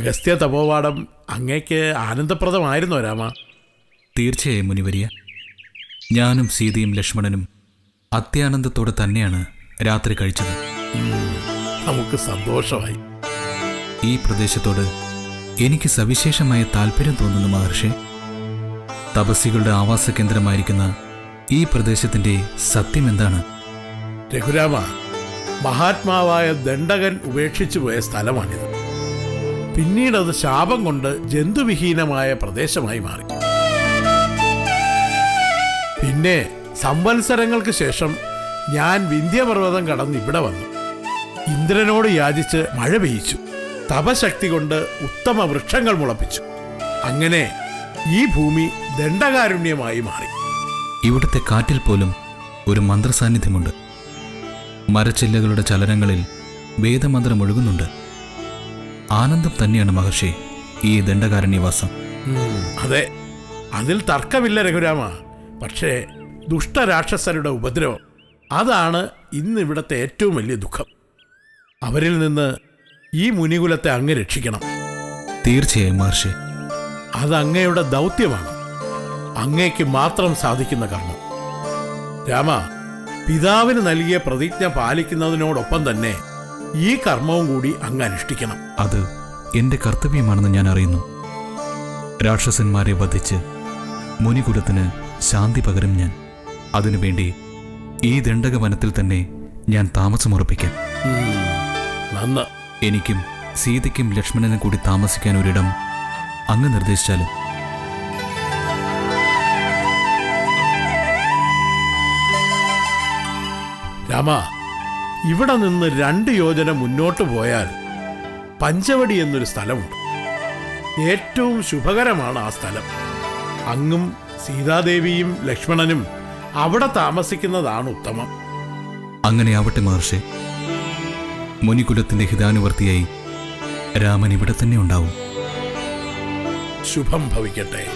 അഗസ്ത്യ തപോവാടം അങ്ങേക്ക് ആനന്ദപ്രദമായിരുന്നോ രാമ. തീർച്ചയായും മുനിവരിയ. ഞാനും സീതയും ലക്ഷ്മണനും അത്യാനന്ദത്തോടെ തന്നെയാണ് രാത്രി കഴിച്ചത്. നമുക്ക് സന്തോഷമായി. ഈ പ്രദേശത്തോട് എനിക്ക് സവിശേഷമായ താല്പര്യം തോന്നുന്നു മഹർഷി. തപസികളുടെ ആവാസ കേന്ദ്രമായിരിക്കുന്ന ഈ പ്രദേശത്തിന്റെ സത്യം എന്താണ് രഘുരാമ മഹാത്മാവായ ദണ്ഡകൻ ഉപേക്ഷിച്ചു പോയ സ്ഥലമാണിത്. പിന്നീട് അത് ശാപം കൊണ്ട് ജന്തുവിഹീനമായ പ്രദേശമായി മാറി. പിന്നെ സംവത്സരങ്ങൾക്ക് ശേഷം ഞാൻ വിന്ധ്യപർവതം കടന്ന് ഇവിടെ വന്നു. ഇന്ദ്രനോട് യാചിച്ച് മഴ പെയ്യിച്ചു. തപശക്തി കൊണ്ട് ഉത്തമ വൃക്ഷങ്ങൾ മുളപ്പിച്ചു. അങ്ങനെ ഈ ഭൂമി ദണ്ഡകാരുണ്യമായി മാറി. ഇവിടുത്തെ കാറ്റിൽ പോലും ഒരു മന്ത്രസാന്നിധ്യമുണ്ട്. മരച്ചില്ലകളുടെ ചലനങ്ങളിൽ വേദമന്ത്രം ഒഴുകുന്നുണ്ട്. ആനന്ദം തന്നെയാണ് മഹർഷി ഈ ദണ്ഡകാരണ്യവാസം. അതെ. അതിൽ തർക്കമില്ല രഘുരാമ. പക്ഷേ ദുഷ്ടരാക്ഷസരുടെ ഉപദ്രവം അതാണ് ഇന്ന് ഇവിടുത്തെ ഏറ്റവും വലിയ ദുഃഖം. അവരിൽ നിന്ന് ഈ മുനികുലത്തെ അങ്ങ് രക്ഷിക്കണം. തീർച്ചയായും മഹർഷി. അത് അങ്ങയുടെ ദൗത്യമാണ്. അങ്ങയ്ക്ക് മാത്രം സാധിക്കുന്ന കർമ്മം. രാമ പിതാവിന് നൽകിയ പ്രതിജ്ഞ പാലിക്കുന്നതിനോടൊപ്പം തന്നെ ഈ കർമ്മവും കൂടി അങ്ങ് അനുഷ്ഠിക്കണം. അത് എന്റെ കർത്തവ്യമാണെന്ന് ഞാൻ അറിയുന്നു. രാക്ഷസന്മാരെ വധിച്ച് മുനികുലത്തിന് ശാന്തി പകരും ഞാൻ. അതിനുവേണ്ടി ഈ ദണ്ഡക വനത്തിൽ തന്നെ ഞാൻ താമസമുറപ്പിക്കാം. നന്ന്. എനിക്കും സീതയ്ക്കും ലക്ഷ്മണനും കൂടി താമസിക്കാൻ ഒരിടം അങ്ങ് നിർദ്ദേശിച്ചാലും? രാമ ഇവിടെ നിന്ന് രണ്ട് യോജന മുന്നോട്ട് പോയാൽ പഞ്ചവടി എന്നൊരു സ്ഥലമുണ്ട്. ഏറ്റവും ശുഭകരമാണ് ആ സ്ഥലം. അങ്ങും സീതാദേവിയും ലക്ഷ്മണനും അവിടെ താമസിക്കുന്നതാണ് ഉത്തമം. അങ്ങനെ ആവട്ടെ മഹർഷി. മുനികുലത്തിന്റെ ഹിതാനുവർത്തിയായി രാമൻ ഇവിടെ തന്നെ ഉണ്ടാവും. ശുഭം ഭവിക്കട്ടെ.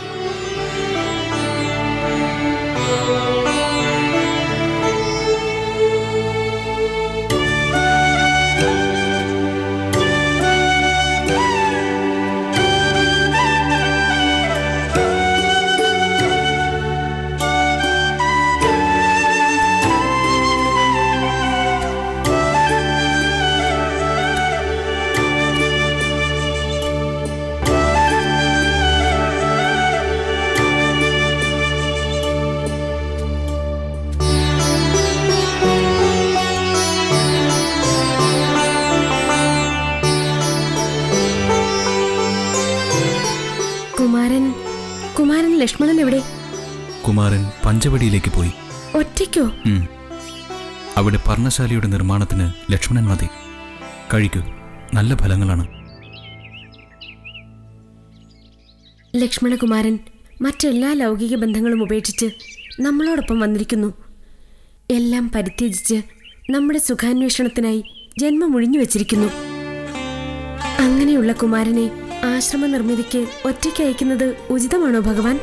പഞ്ചവടിയിലേക്ക് പോയി. ഒറ്റയ്ക്കോ? അവിടെ പർണശാലയുടെ നിർമ്മാണത്തിന് ലക്ഷ്മണൻ മതി. കഴിക്കൂ. നല്ല ഫലങ്ങളാണ്. ലക്ഷ്മണകുമാരൻ മറ്റെല്ലാ ലൗകിക ബന്ധങ്ങളും ഉപേക്ഷിച്ച് നമ്മളോടൊപ്പം വന്നിരിക്കുന്നു. എല്ലാം പരിത്യജിച്ച് നമ്മുടെ സുഖാന്വേഷണത്തിനായി ജന്മം ഒഴിഞ്ഞു വച്ചിരിക്കുന്നു. അങ്ങനെയുള്ള കുമാരനെ ആശ്രമ നിർമ്മിതിക്ക് ഒറ്റയ്ക്ക് അയക്കുന്നത് ഉചിതമാണോ ഭഗവാൻ?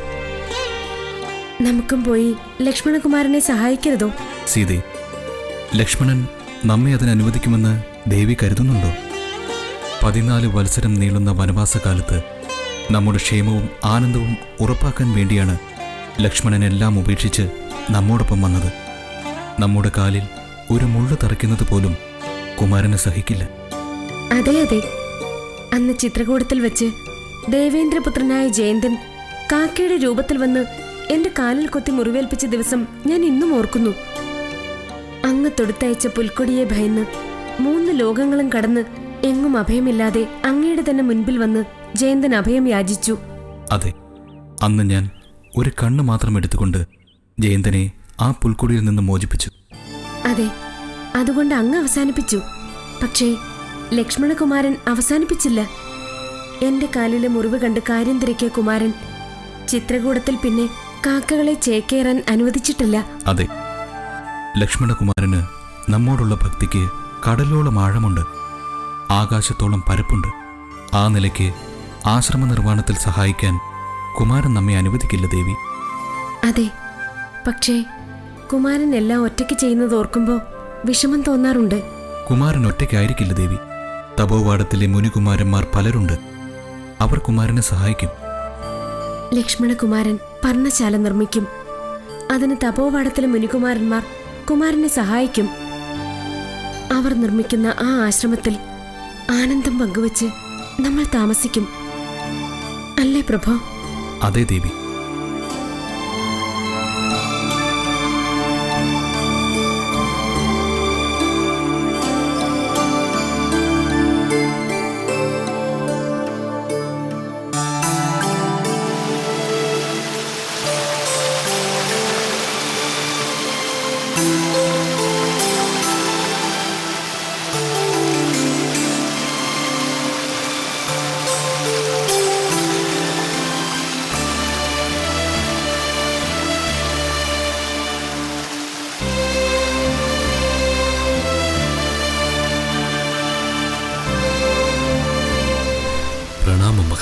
നമുക്കും പോയി ലക്ഷ്മണകുമാരനെ സഹായിക്കരുതോ? സീതെ ലക്ഷ്മണൻ നമ്മെ അതിന് അനുവദിക്കുമെന്ന് ദേവി കരുതുന്നുണ്ടോ? പതിനാല് വത്സരം നീളുന്ന വനവാസകാലത്ത് നമ്മുടെ ക്ഷേമവും ആനന്ദവും ഉറപ്പാക്കാൻ വേണ്ടിയാണ് ലക്ഷ്മണൻ എല്ലാം ഉപേക്ഷിച്ച് നമ്മോടൊപ്പം വന്നത്. നമ്മുടെ കാലിൽ ഒരു മുള്ളു തറയ്ക്കുന്നത് പോലും കുമാരന് സഹിക്കില്ല. അതെ അതെ. അന്ന് ചിത്രകൂടത്തിൽ വെച്ച് ദേവേന്ദ്രപുത്രനായ ജയന്തൻ കാക്കയുടെ രൂപത്തിൽ വന്ന് എന്റെ കാലിൽ കൊത്തി മുറിവേൽപ്പിച്ച ദിവസം ഞാൻ ഇന്നും ഓർക്കുന്നു. അങ്ങ് തൊടുത്തയച്ച പുൽക്കൊടിയെ ഭയന്ന് മൂന്ന് ലോകങ്ങളും കടന്ന് എങ്ങും അഭയമില്ലാതെ അങ്ങയുടെ തന്നെ മുൻപിൽ വന്ന് ജയന്തൻ അഭയം യാചിച്ചു. അതെ അന്ന് ഞാൻ ഒരു കണ്ണ് മാത്രം എടുത്തുകൊണ്ട് ജയന്തനെ ആ പുൽക്കൊടിയിൽ നിന്ന് മോചിപ്പിച്ചു. അതെ അതുകൊണ്ട് അങ്ങ് അവസാനിപ്പിച്ചു. പക്ഷേ ലക്ഷ്മണകുമാരൻ അവസാനിപ്പിച്ചില്ല. എന്റെ കാലിലെ മുറിവ് കണ്ട് കാര്യം തിരക്കിയ കുമാരൻ ചിത്രകൂടത്തിൽ പിന്നെ കാക്കകളെ ചേക്കേറാൻ അനുവദിച്ചിട്ടില്ല. അതെ. ലക്ഷ്മണകുമാരന് നമ്മോടുള്ള ഭക്തിക്ക് കടലോളം ആഴമുണ്ട്. ആകാശത്തോളം പരപ്പുണ്ട്. ആ നിലയ്ക്ക് ആശ്രമ നിർമ്മാണത്തിൽ സഹായിക്കാൻ കുമാരൻ നമ്മെ അനുവദിക്കില്ല ദേവി. അതെ. പക്ഷേ കുമാരൻ എല്ലാം ഒറ്റയ്ക്ക് ചെയ്യുന്നത് ഓർക്കുമ്പോൾ വിഷമം തോന്നാറുണ്ട്. കുമാരൻ ഒറ്റയ്ക്കായിരിക്കില്ല ദേവി. തപോവാടത്തിലെ മുനികുമാരന്മാർ പലരുണ്ട്. അവർ കുമാരനെ സഹായിക്കും. ലക്ഷ്മണകുമാരൻ പർണശാല നിർമ്മിക്കും. അതിന് തപോവാടത്തിലെ മുനികുമാരന്മാർ കുമാരനെ സഹായിക്കും. അവർ നിർമ്മിക്കുന്ന ആ ആശ്രമത്തിൽ ആനന്ദം പങ്കുവച്ച് നമ്മൾ താമസിക്കും. അല്ലേ പ്രഭോ? അതെ ദേവി.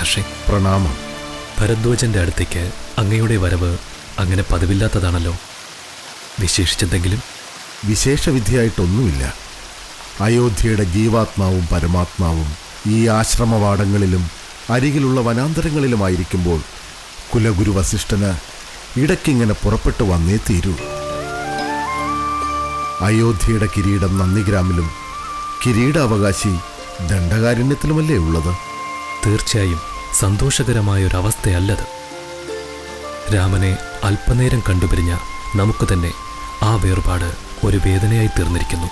മഹർഷി പ്രണാമം. ഭരദ്വാജന്റെ അടുത്തേക്ക് അങ്ങയുടെ വരവ് അങ്ങനെ പതിവില്ലാത്തതാണല്ലോ. വിശേഷിച്ചെന്തെങ്കിലും? വിശേഷവിധിയായിട്ടൊന്നുമില്ല. അയോധ്യയുടെ ജീവാത്മാവും പരമാത്മാവും ഈ ആശ്രമവാടങ്ങളിലും അരികിലുള്ള വനാന്തരങ്ങളിലുമായിരിക്കുമ്പോൾ കുലഗുരു വസിഷ്ഠന് ഇടയ്ക്കിങ്ങനെ പുറപ്പെട്ടു വന്നേ തീരൂ. അയോധ്യയുടെ കിരീടം നന്ദിഗ്രാമിലും കിരീടാവകാശി ദണ്ഡകാരണ്യത്തിലുമല്ലേ ഉള്ളത്? തീർച്ചയായും സന്തോഷകരമായ ഒരു അവസ്ഥയല്ലത് രാമനെ അല്പനേരം കണ്ടുപിരിഞ്ഞ നമുക്ക് തന്നെ ആ വേർപാട് ഒരു വേദനയായി തീർന്നിരിക്കുന്നു.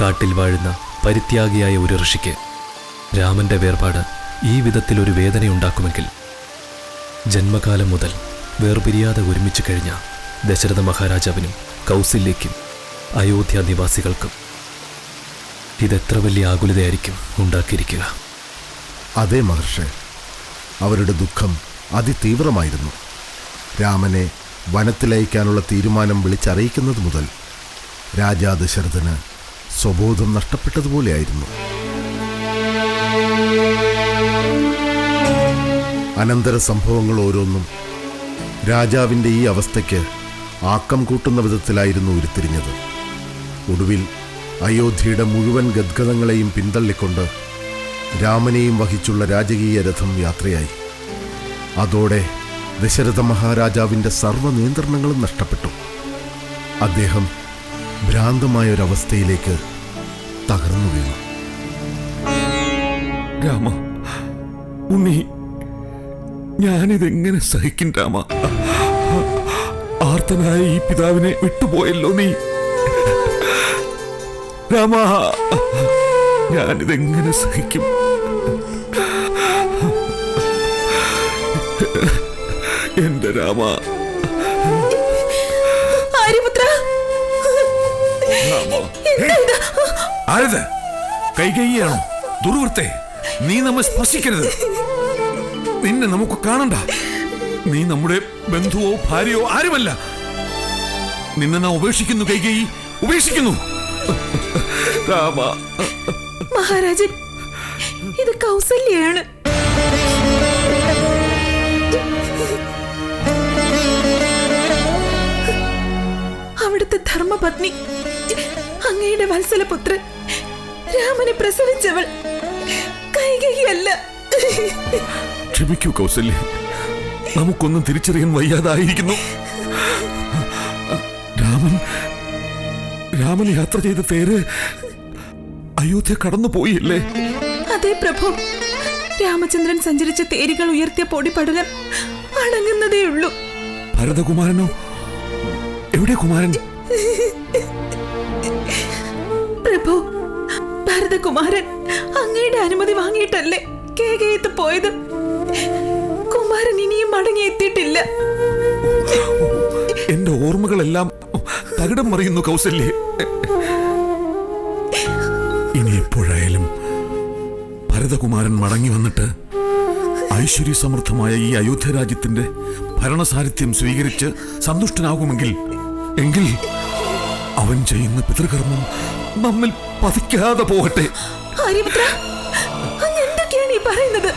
കാട്ടിൽ വാഴുന്ന പരിത്യാഗിയായ ഒരു ഋഷിക്ക് രാമന്റെ വേർപാട് ഈ വിധത്തിൽ ഒരു വേദനയുണ്ടാക്കുമെങ്കിൽ ജന്മകാലം മുതൽ വേർപിരിയാതെ ഒരുമിച്ച് കഴിഞ്ഞ ദശരഥ മഹാരാജാവിനും കൗസല്യയ്ക്കും അയോധ്യ നിവാസികൾക്കും ഇതെത്ര വലിയ ആകുലതയായിരിക്കും ഉണ്ടാക്കിയിരിക്കുക. അതേ മഹർഷി. അവരുടെ ദുഃഖം അതിതീവ്രമായിരുന്നു. രാമനെ വനത്തിലയക്കാനുള്ള തീരുമാനം വിളിച്ചറിയിക്കുന്നത് മുതൽ രാജാ ദശരഥന് സ്വബോധം നഷ്ടപ്പെട്ടതുപോലെയായിരുന്നു. അനന്തര സംഭവങ്ങൾ ഓരോന്നും രാജാവിന്റെ ഈ അവസ്ഥയ്ക്ക് ആക്കം കൂട്ടുന്ന വിധത്തിലായിരുന്നു ഉരുത്തിരിഞ്ഞത്. ഒടുവിൽ അയോധ്യയുടെ മുഴുവൻ ഗദ്ഗതങ്ങളെയും പിന്തള്ളിക്കൊണ്ട് രാമനെയും വഹിച്ചുള്ള രാജകീയ രഥം യാത്രയായി. അതോടെ ദശരഥ മഹാരാജാവിന്റെ സർവ നിയന്ത്രണങ്ങളും നഷ്ടപ്പെട്ടു. അദ്ദേഹം ഭ്രാന്തമായ ഭ്രാന്തമായൊരവസ്ഥയിലേക്ക് തകർന്നു വീണു. രാമ ഉണ്ണി ഞാനിതെങ്ങനെ സഹിക്കും രാമ? ആർത്തനായ ഈ പിതാവിനെ വിട്ടുപോയല്ലോ നീ. രാമ ഞാനിതെങ്ങനെ സഹിക്കും? എന്റെ രാമ. ആര്യപുത്ര. ആരത്? കൈകൈയാണോ ദുർവൃത്തെ നീ നമ്മെ സ്പർശിക്കരുത്. നിന്നെ നമുക്ക് കാണണ്ട. നീ നമ്മുടെ ബന്ധുവോ ഭാര്യയോ ആരുമല്ല. നിന്നെ നാം ഉപേക്ഷിക്കുന്നു കൈകൈ ഉപേക്ഷിക്കുന്നു. രാമ. മഹാരാജൻ ഇത് കൗസല്യാണ്. അവിടുത്തെ ധർമ്മപത്നി അങ്ങയുടെ വത്സലപുത്രൻ രാമനെ പ്രസവിച്ചവൾ കൈകയല്ല ക്ഷമിക്കൂ കൗസല്യ. നമുക്കൊന്നും തിരിച്ചറിയാൻ വയ്യാതായിരിക്കുന്നു. രാമൻ രാമൻ യാത്ര ചെയ്ത പേര് അയോധ്യ കടന്നു പോയില്ലേ അതെ പ്രഭു. രാമചന്ദ്രൻ സഞ്ചരിച്ച തേരികൾ ഉയർത്തിയ പൊടിപടലം അടങ്ങുന്നതേ ഉള്ളൂ ഭരതകുമാരനോ? എവിടെ കുമാരൻ? ഭരതകുമാരൻ അങ്ങയുടെ അനുമതി വാങ്ങിയിട്ടല്ലേ കേകയത്ത് പോയത്? കുമാരൻ ഇനിയും മടങ്ങി എത്തിയിട്ടില്ല. എന്റെ ഓർമ്മകളെല്ലാം തകിടം മറിയുന്നു കൗസല്യേ. ഇനി എപ്പോഴായാലും ഭരതകുമാരൻ മടങ്ങി വന്നിട്ട് ഐശ്വര്യസമൃദ്ധമായ ഈ അയോധ്യ രാജ്യത്തിന്റെ ഭരണസാരഥ്യം സ്വീകരിച്ച് സന്തുഷ്ടനാകുമെങ്കിൽ എങ്കിൽ അവൻ ചെയ്യുന്ന പിതൃകർമ്മം നമ്മിൽ പതിക്കാതെ പോകട്ടെ. ഹരിപുത്ര എന്തൊക്കെയാണ് ഈ പറയുന്നത്?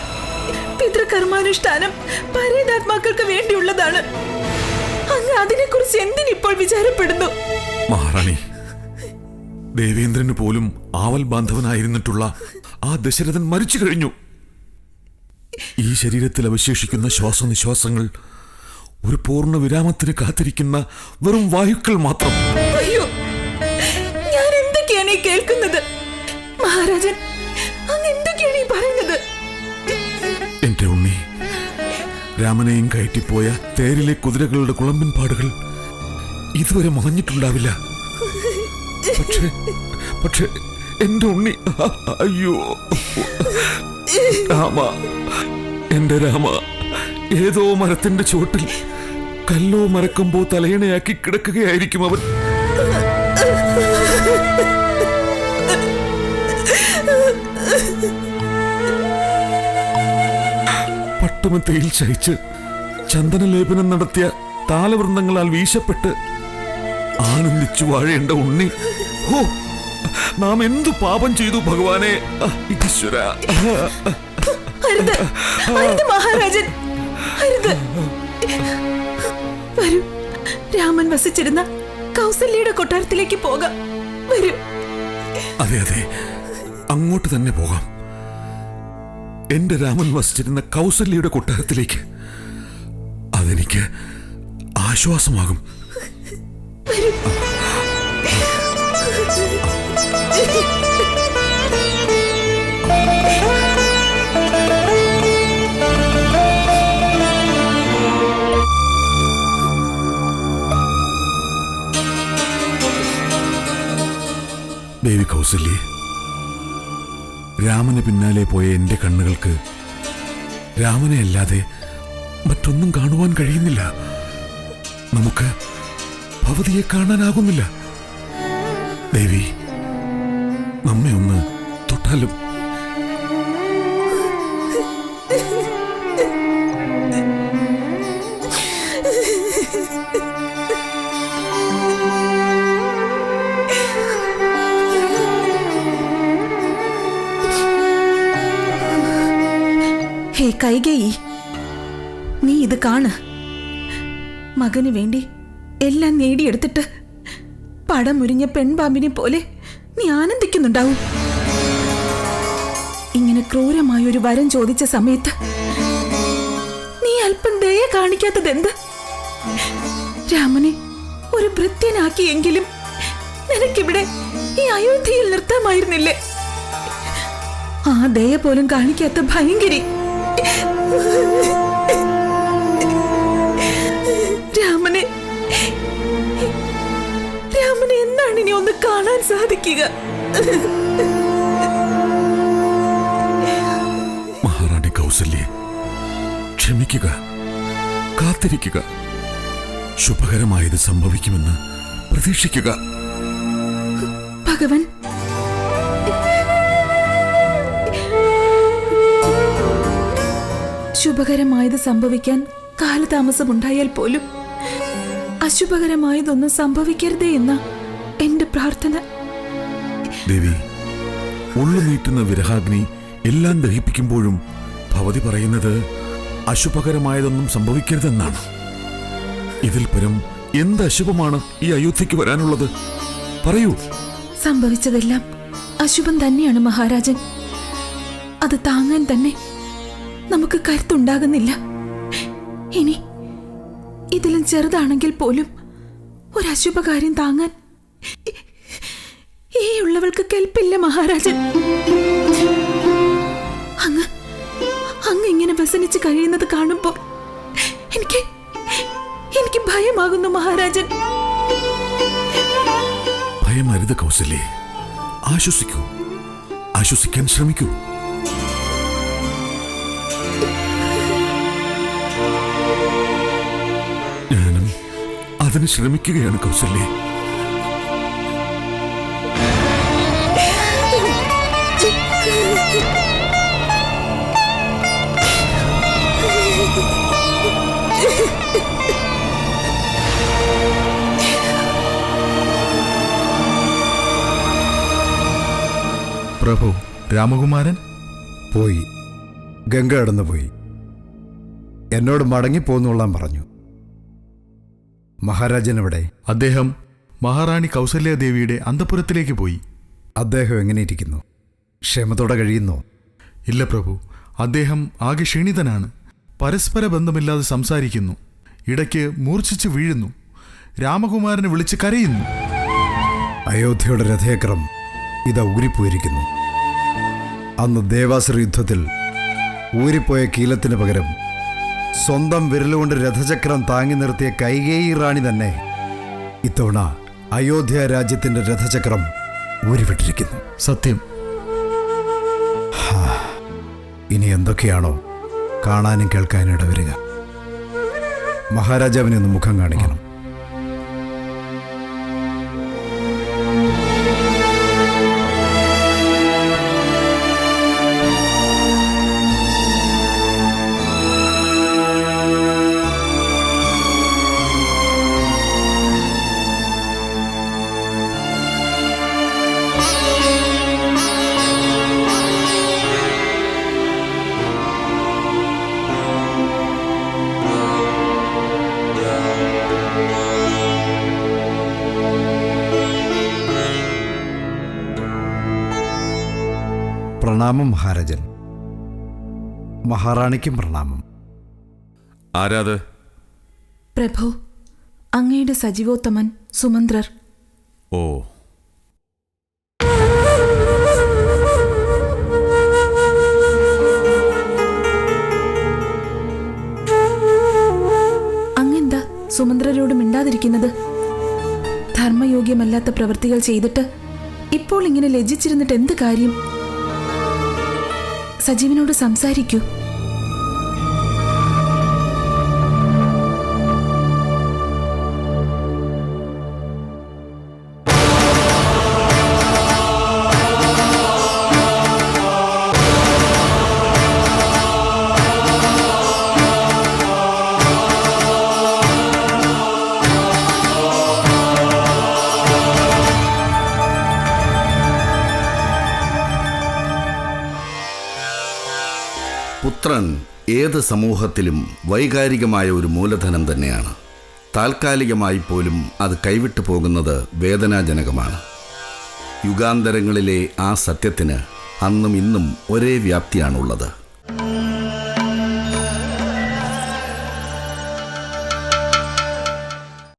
പിതൃകർമാനുഷ്ഠാനം പരേതാത്മാക്കൾക്ക് വേണ്ടിയുള്ളതാണ്. അങ്ങ് അതിനെക്കുറിച്ച് എന്തിനിപ്പോൾ വിചാരപ്പെടുന്നു? മഹാറാണി ദേവേന്ദ്രന് പോലും ആവൽ ബാന്ധവനായിരുന്നിട്ടുള്ള ആ ദശരഥൻ മരിച്ചു കഴിഞ്ഞു. ഈ ശരീരത്തിൽ അവശേഷിക്കുന്ന ശ്വാസനിശ്വാസങ്ങൾ ഒരു പൂർണ വിരാമത്തിന് കാത്തിരിക്കുന്ന വെറും വായുക്കൾ മാത്രം. അയ്യോ കേൾക്കുന്നത്? മഹാരാജൻ അങ്ങ് എന്തൊക്കെയാണ് ഈ പറയുന്നത്? എന്റെ ഉണ്ണി രാമനെയും കയറ്റിപ്പോയ തേരിലെ കുതിരകളുടെ കുളമ്പൻ പാടുകൾ ഇതുവരെ മാഞ്ഞിട്ടുണ്ടാവില്ല പക്ഷേ പക്ഷേ എന്റെ ഉണ്ണി അയ്യോ. രാമ എന്റെ രാമ ഏതോ മരത്തിന്റെ ചുവട്ടിൽ കല്ലോ മരക്കുമ്പോ തലയണയാക്കി കിടക്കുകയായിരിക്കും അവൻ. പട്ടുമത്തയിൽ ചയിച്ച് ചന്ദനലേപനം നടത്തിയ താലവൃന്ദങ്ങളാൽ വീശപ്പെട്ട് ആനന്ദിച്ചു വാഴേണ്ട ഉണ്ണി. ഓ നാം എന്തു പാപം ചെയ്തു ഭഗവാനെ? ഈശ്വര. മഹാരാജൻ വരൂ രാമൻ വസിച്ചിരുന്ന കൗസല്യയുടെ കൊട്ടാരത്തിലേക്ക് പോകാം. വരൂ. അതെ അതെ. അങ്ങോട്ട് തന്നെ പോകാം. എന്റെ രാമൻ വസിച്ചിരുന്ന കൗസല്യയുടെ കൊട്ടാരത്തിലേക്ക്. അതെനിക്ക് ആശ്വാസമാകും. രാമന് പിന്നാലെ പോയ എന്റെ കണ്ണുകൾക്ക് രാമനെ അല്ലാതെ മറ്റൊന്നും കാണുവാൻ കഴിയുന്നില്ല. നമുക്ക് ഭവതിയെ കാണാനാകുന്നില്ല. ദേവി നമ്മെ ഒന്ന് തൊട്ടാലും കൈകേയി നീ ഇത് കാണ്. മകന് വേണ്ടി എല്ലാം നേടിയെടുത്തിട്ട് പടമുരിഞ്ഞ പെൺപാമ്പിനെ പോലെ നീ ആനന്ദിക്കുന്നുണ്ടാവും. ഇങ്ങനെ ക്രൂരമായ ഒരു വരം ചോദിച്ച സമയത്ത് നീ അല്പം ദയ കാണിക്കാത്തത് എന്ത് രാമനെ ഒരു ഭൃത്യനാക്കിയെങ്കിലും നിനക്കിവിടെ ഈ അയോധ്യയിൽ നിർത്താമായിരുന്നില്ലേ? ആ ദയ പോലും കാണിക്കാത്ത ഭയങ്കരി. രാമനെ രാമനെ എന്നാണ് ഇനി ഒന്ന് കാണാൻ സാധിക്കുക? മഹാറാണി കൗസല്യെ ക്ഷമിക്കുക കാത്തിരിക്കുക. ശുഭകരമായത് സംഭവിക്കുമെന്ന് പ്രതീക്ഷിക്കുക. ഭഗവൻ ശുഭകരമായത് സംഭവിക്കാൻ കാലതാമസമുണ്ടായാൽ പോലും അശുഭകരമായതൊന്നും സംഭവിക്കരുതേ എന്ന എന്റെ പ്രാർത്ഥന. ദേവി ഉള്ളു നീട്ടുന്ന വിരഹാഗ്നി എല്ലാം ദഹിപ്പിക്കുമ്പോഴും ഭവതി പറയുന്നത് അശുഭകരമായതൊന്നും സംഭവിക്കരുതെന്നാണ്. ഇതിൽ പരം എന്ത് അശുഭമാണ് ഈ അയോധ്യക്ക് വരാനുള്ളത്? പറയൂ. സംഭവിച്ചതെല്ലാം അശുഭം തന്നെയാണ് മഹാരാജൻ. അത് താങ്ങാൻ തന്നെ നമുക്ക് കരുത്തുണ്ടാകുന്നില്ല. ഇനി ഇതിലും ചെറുതാണെങ്കിൽ പോലും ഒരശുഭകാര്യം താങ്ങാൻ ഈ ഉള്ളവൾക്ക് കെൽപ്പില്ല മഹാരാജൻ. അങ്ങ് അങ്ങ് ഇങ്ങനെ വ്യസനിച്ച് കഴിയുന്നത് കാണുമ്പോൾ എനിക്ക് എനിക്ക് ഭയമാകുന്നു മഹാരാജൻ. ഭയമരുത് കൗസല്യേ. ആശ്വസിക്കൂ. ആശ്വസിക്കാൻ ശ്രമിക്കൂ. അതിന് ശ്രമിക്കുകയാണ് കൗസല്യേ. പ്രഭു രാമകുമാരൻ? പോയി. ഗംഗ കടന്നു പോയി എന്നോട് മടങ്ങിപ്പോന്നോളാൻ പറഞ്ഞു. മഹാരാജൻ എവിടെ അദ്ദേഹം മഹാറാണി കൗസല്യാദേവിയുടെ അന്തപുരത്തിലേക്ക് പോയി. അദ്ദേഹം എങ്ങനെ ഇരിക്കുന്നു ക്ഷമത്തോടെ കഴിയുന്നു? ഇല്ല പ്രഭു അദ്ദേഹം ആകെ ക്ഷീണിതനാണ്. പരസ്പര ബന്ധമില്ലാതെ സംസാരിക്കുന്നു. ഇടയ്ക്ക് മൂർച്ഛിച്ച് വീഴുന്നു. രാമകുമാരനെ വിളിച്ച് കരയുന്നു. അയോധ്യയുടെ രഥേക്രം ഇതാ ഊരിപ്പോയിരിക്കുന്നു. അന്ന് ദേവാസുര യുദ്ധത്തിൽ ഊരിപ്പോയ കീലത്തിന് പകരം സ്വന്തം വിരലുകൊണ്ട് രഥചക്രം താങ്ങി നിർത്തിയ കൈകേയി റാണി തന്നെ ഇത്തവണ അയോധ്യ രാജ്യത്തിന്റെ രഥചക്രം ഊരിവിട്ടിരിക്കുന്നു. സത്യം. ഇനി എന്തൊക്കെയാണോ കാണാനും കേൾക്കാനും ഇടവരിക. മഹാരാജാവിനെ ഒന്ന് മുഖം കാണിക്കണം. മഹാരാജൻ. മഹാറാണിക്കും പ്രണാമം. ആരാത്? പ്രഭു അങ്ങയുടെ സജീവോത്തമൻ സുമന്ത്രർ. ഓ. അങ്ങെന്താ സുമന്ത്രരോട് മിണ്ടാതിരിക്കുന്നത്? ധർമ്മയോഗ്യമല്ലാത്ത പ്രവൃത്തികൾ ചെയ്തിട്ട് ഇപ്പോൾ ഇങ്ങനെ ലജ്ജിച്ചിരുന്നിട്ട് എന്ത് കാര്യം? സജീവനോട് സംസാരിക്കൂ. പുത്രൻ ഏത് സമൂഹത്തിലും വൈകാരികമായ ഒരു മൂലധനം തന്നെയാണ്. താൽക്കാലികമായി പോലും അത് കൈവിട്ടു പോകുന്നത് വേദനാജനകമാണ്. യുഗാന്തരങ്ങളിലെ ആ സത്യത്തിന് അന്നും ഇന്നും ഒരേ വ്യാപ്തിയാണുള്ളത്.